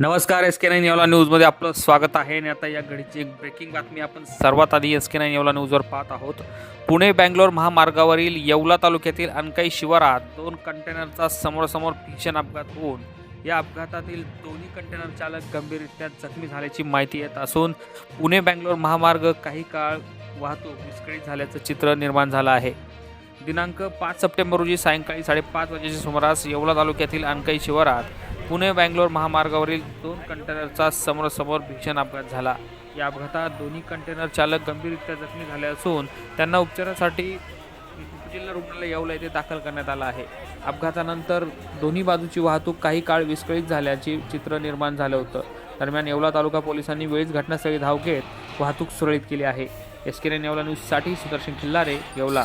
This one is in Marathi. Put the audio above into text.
नमस्कार एस के नाईन येवला न्यूजमध्ये आपलं स्वागत आहे. आणि आता या घडीची एक ब्रेकिंग बातमी आपण सर्वात आधी एस के नाईन येवला न्यूजवर पाहत आहोत. पुणे बँगलोर महामार्गावरील येवला तालुक्यातील अनकाई शिवारात दोन कंटेनरचा समोरासमोर भीषण अपघात होऊन या अपघातातील दोन्ही कंटेनर चालक गंभीररित्या जखमी झाल्याची माहिती येत असून पुणे बँगलोर महामार्ग काही काळ वाहतूक विस्कळीत झाल्याचं चित्र निर्माण झालं आहे. दिनांक पाच सप्टेंबर रोजी सायंकाळी साडेपाच वाजेच्या सुमारास येवला तालुक्यातील अनकाई शिवारात पुणे बँगलोर महामार्गावरील दोन कंटेनरचा समोरासमोर भीषण अपघात झाला. या अपघातात दोन्ही कंटेनर चालक गंभीररित्या जखमी झाले असून त्यांना उपचारासाठी जिल्हा रुग्णालय येवला येथे दाखल करण्यात आलं आहे. अपघातानंतर दोन्ही बाजूची वाहतूक काही काळ विस्कळीत झाल्याचे चित्र निर्माण झालं होतं. दरम्यान येवला तालुका पोलिसांनी वेळीच घटनास्थळी धाव घेत वाहतूक सुरळीत केली आहे. एस के नेवला न्यूजसाठी सुदर्शन खिल्लारे येवला.